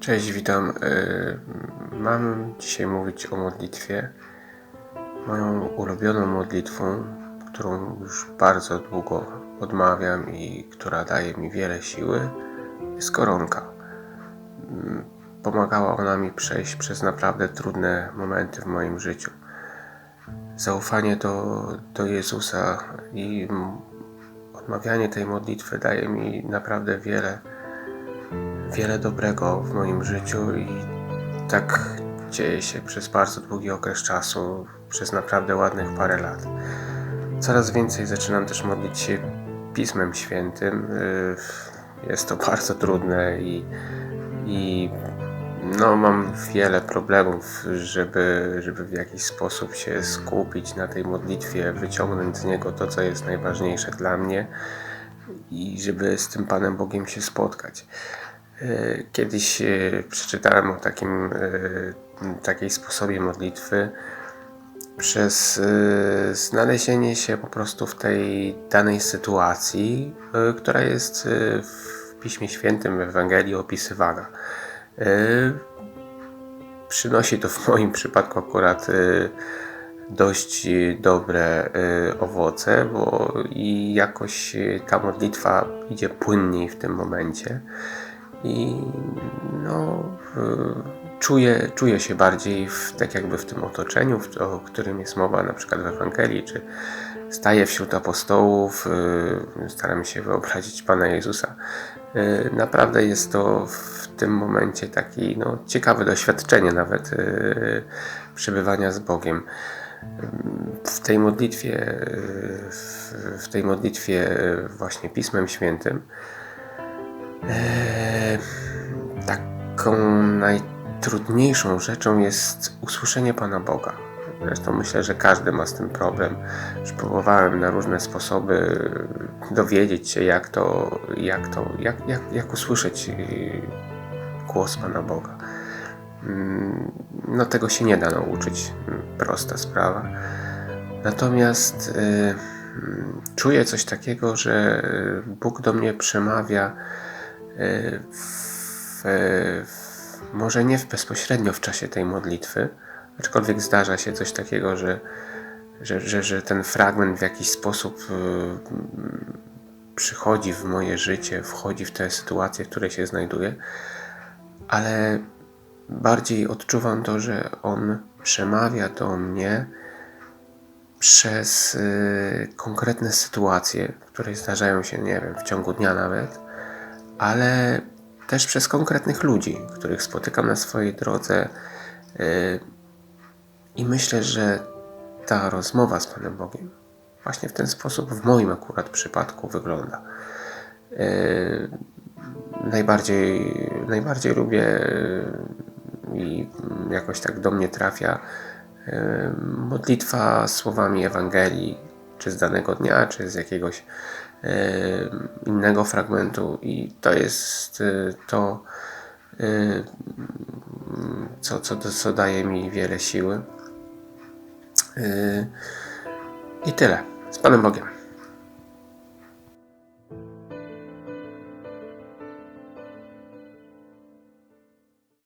Cześć, witam. Y, Mam dzisiaj mówić o modlitwie. Moją ulubioną modlitwą, którą już bardzo długo odmawiam i która daje mi wiele siły, jest koronka. Mm, Pomagała ona mi przejść przez naprawdę trudne momenty w moim życiu. Zaufanie do, do Jezusa i odmawianie tej modlitwy daje mi naprawdę wiele wiele dobrego w moim życiu i tak dzieje się przez bardzo długi okres czasu, przez naprawdę ładnych parę lat. Coraz więcej zaczynam też modlić się Pismem Świętym. Yy, Jest to bardzo trudne i, i no, mam wiele problemów, żeby, żeby w jakiś sposób się skupić na tej modlitwie, wyciągnąć z niego to, co jest najważniejsze dla mnie i żeby z tym Panem Bogiem się spotkać. E, Kiedyś e, przeczytałem o takim, e, takiej sposobie modlitwy przez znalezienie się po prostu w tej danej sytuacji, która jest w Piśmie Świętym, w Ewangelii opisywana. E, Przynosi to w moim przypadku akurat e, dość dobre e, owoce, bo i jakoś ta modlitwa idzie płynniej w tym momencie. I no, czuję, czuję się bardziej w, tak jakby w tym otoczeniu, w, o którym jest mowa na przykład w Ewangelii, czy staję wśród apostołów, y, staram się wyobrazić Pana Jezusa. Y, Naprawdę jest to w tym momencie taki no, ciekawe doświadczenie nawet y, przebywania z Bogiem. W tej modlitwie, w, tej modlitwie właśnie Pismem Świętym, taką najtrudniejszą rzeczą jest usłyszenie Pana Boga. Zresztą myślę, że każdy ma z tym problem. Już próbowałem na różne sposoby dowiedzieć się, jak to, jak to, jak, jak, jak usłyszeć yy, głos Pana Boga. Mm, No tego się nie da nauczyć. Prosta sprawa. Natomiast y, mm, czuję coś takiego, że y, Bóg do mnie przemawia y, w, w, może nie w bezpośrednio w czasie tej modlitwy, aczkolwiek zdarza się coś takiego, że, że, że, że ten fragment w jakiś sposób y, przychodzi w moje życie, wchodzi w tę sytuację, w której się znajduję, ale bardziej odczuwam to, że On przemawia do mnie przez y, konkretne sytuacje, które zdarzają się, nie wiem, w ciągu dnia nawet, ale też przez konkretnych ludzi, których spotykam na swojej drodze. y, I myślę, że ta rozmowa z Panem Bogiem właśnie w ten sposób w moim akurat przypadku wygląda. Y, najbardziej, najbardziej lubię y, i jakoś tak do mnie trafia y, modlitwa słowami Ewangelii, czy z danego dnia, czy z jakiegoś innego fragmentu, i to jest to, co, co, co daje mi wiele siły. Y, I tyle. Z Panem Bogiem.